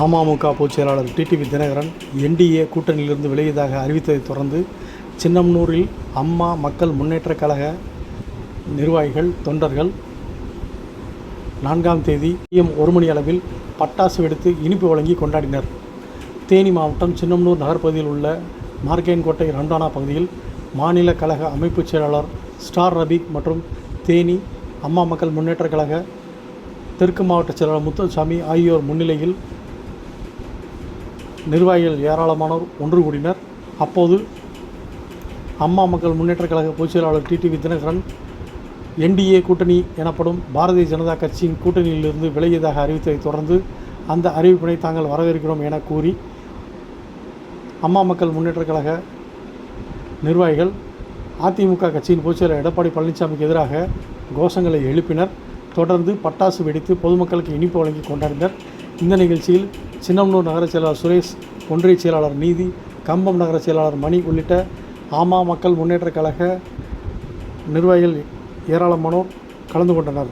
அமமுக பொதுச் செயலாளர் TTV Dinakaran NDA கூட்டணியிலிருந்து விலகியதாக அறிவித்ததைத் தொடர்ந்து சின்னம்னூரில் அம்மா மக்கள் முன்னேற்றக் கழக நிர்வாகிகள் தொண்டர்கள் நான்காம் தேதி பிஎம் ஒரு மணி அளவில் பட்டாசு வெடித்து இனிப்பு வழங்கி கொண்டாடினர். தேனி மாவட்டம் சின்னம்னூர் நகர்ப்பகுதியில் உள்ள மார்க்கேன்கோட்டை ரண்டானா பகுதியில் மாநில கழக அமைப்புச் செயலாளர் ஸ்டார் ரபீக் மற்றும் தேனி அம்மா மக்கள் முன்னேற்றக் கழக தெற்கு மாவட்ட செயலாளர் முத்துசாமி ஆகியோர் முன்னிலையில் நிர்வாகிகள் ஏராளமானோர் ஒன்று கூடினர். அப்போது அம்மா மக்கள் முன்னேற்றக் கழக பொதுச் செயலாளர் டிடிவி தினகரன் என்டிஏ கூட்டணி எனப்படும் பாரதிய ஜனதா கட்சியின் கூட்டணியிலிருந்து விலகியதாக அறிவித்ததைத் தொடர்ந்து அந்த அறிவிப்பினை தாங்கள் வரவேற்கிறோம் என கூறி அம்மா மக்கள் முன்னேற்றக் கழக நிர்வாகிகள் அதிமுக கட்சியின் பொதுச் செயலர் எடப்பாடி பழனிசாமிக்கு எதிராக கோஷங்களை எழுப்பினர். தொடர்ந்து பட்டாசு வெடித்து பொதுமக்களுக்கு இனிப்பு வழங்கி கொண்டாடினர். இந்த நிகழ்ச்சியில் சின்னம்னூர் நகர செயலாளர் சுரேஷ் ஒன்றிய செயலாளர் நீதி கம்பம் நகர செயலாளர் மணி உள்ளிட்ட ஆமா மக்கள் முன்னேற்றக் கழக நிர்வாகிகள் ஏராளமானோர் கலந்து கொண்டனர்.